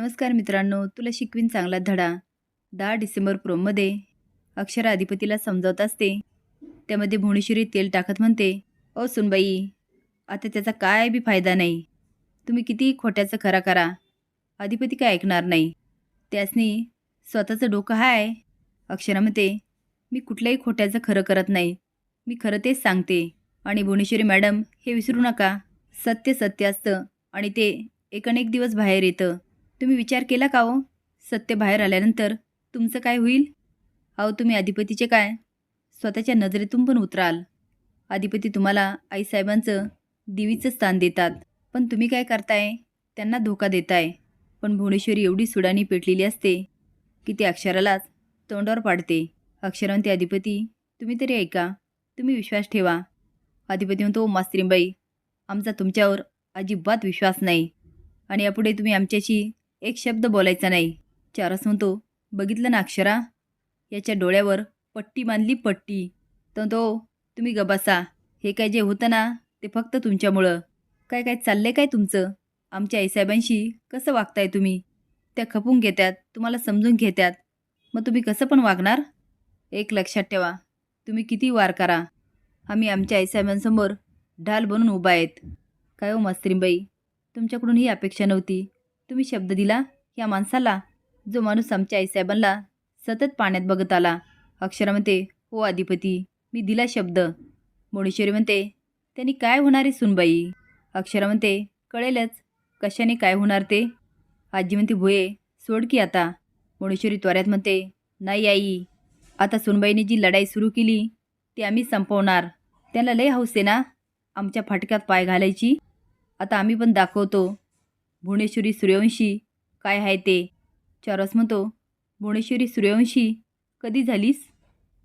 नमस्कार मित्रांनो तुला शिकवीन चांगला धडा. दहा डिसेंबर प्रोममध्ये अक्षरा अधिपतीला समजावत असते. त्यामध्ये भुणेश्वरी तेल टाकत म्हणते ओ सुनबाई आता त्याचा काय बी फायदा नाही. तुम्ही किती खोट्याचं खरा करा. अधिपती काय ऐकणार नाही. त्यासनी स्वतःचं डोकं हाय. अक्षरा म्हणते मी कुठल्याही खोट्याचं खरं करत नाही. मी खरं तेच सांगते. आणि भुवनेश्वरी मॅडम हे विसरू नका. सत्य सत्य असतं आणि ते एक अनेक दिवस बाहेर येतं. तुम्ही विचार केला का हो? सत्य बाहेर आल्यानंतर तुमचं काय होईल? अहो तुम्ही अधिपतीचे काय? स्वतःच्या नजरेतून पण उतराल. अधिपती तुम्हाला आईसाहेबांचं देवीचं स्थान देतात. पण तुम्ही काय करताय? त्यांना धोका देताय. पण भुवनेश्वरी एवढी सुडानी पेटलेली असते की ती अक्षरालाच तोंडावर पाडते. अक्षरांती अधिपती तुम्ही तरी ऐका. तुम्ही विश्वास ठेवा. अधिपती म्हणतो मास्त्रीबाई आमचा तुमच्यावर अजिबात विश्वास नाही. आणि यापुढे तुम्ही आमच्याशी एक शब्द बोलायचा नाही. चारस म्हणतो बघितलं ना अक्षरा? याच्या डोळ्यावर पट्टी बांधली पट्टी. तर तो तुम्ही गबासा. हे काय जे होतं ना ते फक्त तुमच्यामुळं. काय काय चाललंय काय तुमचं? आमच्या आईसाहेबांशी कसं वागताय तुम्ही? त्या खपून घेतात तुम्हाला समजून घेतात मग तुम्ही कसं पण वागणार? एक लक्षात ठेवा तुम्ही किती वार करा. आम्ही आमच्या आईसाहेबांसमोर ढाल बनून उभा आहेत. काय हो मस्त्रीबाई तुमच्याकडून ही अपेक्षा नव्हती. तुम्ही शब्द दिला या माणसाला जो माणूस आमच्या आईसाहेबांना सतत पाण्यात बघत आला. अक्षरा म्हणते हो अधिपती मी दिला शब्द. मोडेश्वरी म्हणते त्यांनी काय होणार आहे सुनबाई? अक्षरा म्हणते कळेलच कशाने काय होणार ते? आजी म्हणते भुये सोड की आता. मोडेश्वरी त्वऱ्यात म्हणते नाही आई आता सुनबाईने जी लढाई सुरू केली ती आम्ही संपवणार. त्याला लय हौस आहे ना आमच्या फाटक्यात पाय घालायची? आता आम्ही पण दाखवतो भुवनेश्वरी सूर्यवंशी काय आहे ते? चारस म्हणतो भुवनेश्वरी सूर्यवंशी कधी झालीस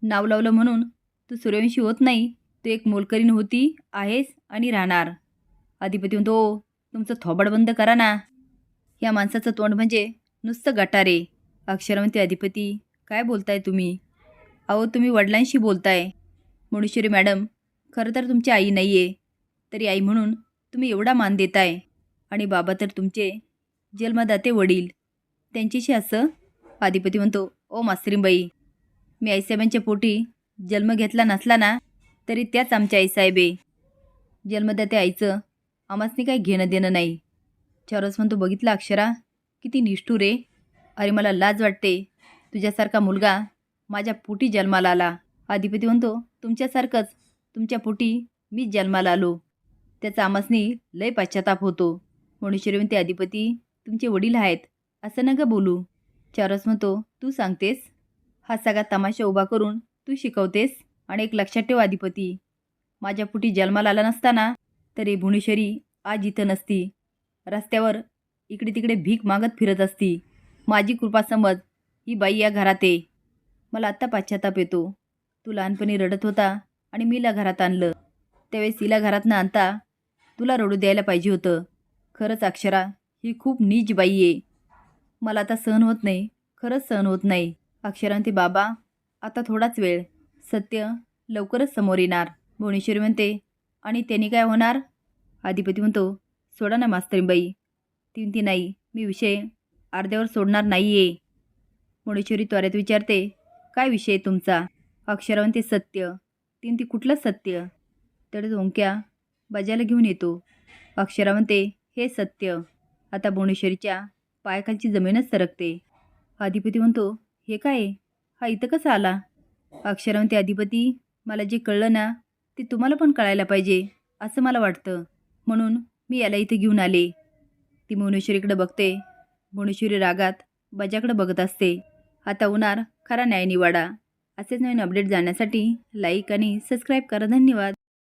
नाव लावलं म्हणून तू सूर्यवंशी होत नाही तू एक मोलकरीण होती आहेस आणि राहणार. अधिपती म्हणतो तुमचं थोबाड बंद करा ना. या माणसाचं तोंड म्हणजे नुसतं गटारे. अक्षरवंती अधिपती काय बोलताय तुम्ही? अहो तुम्ही वडिलांशी बोलताय. मुणेश्वरी मॅडम खरं तर तुमची आई नाही आहे तरी आई म्हणून तुम्ही एवढा मान देताय. आणि बाबा तर तुमचे जन्मदाते वडील. त्यांच्याशी असं अधिपती म्हणतो ओ मास्त्रीबाई मी आईसाहेबांच्या पोटी जन्म घेतला नसला ना तरी त्याच आमच्या आईसाहेब आहे. जन्मदाते आईचं आम्हासनी काही घेणं देणं नाही. चरस म्हणतो बघितला अक्षरा? किती निष्ठूर आहे. अरे मला लाज वाटते. तुझ्यासारखा मुलगा माझ्या पोटी जन्माला आला. अधिपती म्हणतो तुमच्यासारखंच तुमच्या पोटी मी जन्माला आलो. त्याचा आमासनी लय पश्चाताप होतो. मनुष्यरी अधिपती तुमचे वडील आहेत. असं नका बोलू. चारस म्हणतो तू सांगतेस? हा सगळा तमाशा उभा करून तू शिकवतेस आणि एक लक्षात ठेव अधिपती. माझ्या पोटी जन्माला आला नसताना तरी भुवनेश्वरी आज इथं नसती. रस्त्यावर इकडे तिकडे भीक मागत फिरत असती. माझी कृपा समज ही बाई या घरात आहे. मला आत्ता पाश्चाताप येतो. तू लहानपणी रडत होता आणि मीला घरात आणलं. त्यावेळेस तिला घरात न आणता तुला रडू द्यायला पाहिजे होतं. खरंच अक्षरा ही खूप नीच बाई आहे. मला आता सहन होत नाही खरंच सहन होत नाही. अक्षरांती बाबा आता थोडाच वेळ. सत्य लवकरच समोर येणार. भुवनेश्वरी म्हणते आणि त्यांनी काय होणार? अधिपती म्हणतो सोडा ना मास्तरीबाई ती ती नाही मी विषय अर्ध्यावर सोडणार नाही आहे भुवनेश्वरी त्वरेत विचारते काय विषय आहे तुमचा? अक्षरावंती सत्य. तीन ती कुठलं सत्य? तर ओंक्या बजाला घेऊन येतो. अक्षरा म्हणते हे सत्य. आता भुवनेश्वरीच्या पायाखालची जमीनच सरकते. अधिपती म्हणतो हे काय? हा इथं कसा आला? अक्षरा म्हणते अधिपती मला जे कळलं ना ते तुम्हाला पण कळायला पाहिजे असं मला वाटतं. म्हणून मी याला इथे घेऊन आले. ती भुवनेश्वरीकडे बघते. भुवनेश्वरी रागात बजाकडे बघत असते. आता होणार खरा न्याय निवाडा असेच नवीन अपडेट जाण्यासाठी लाईक आणि सबस्क्राईब करा. धन्यवाद.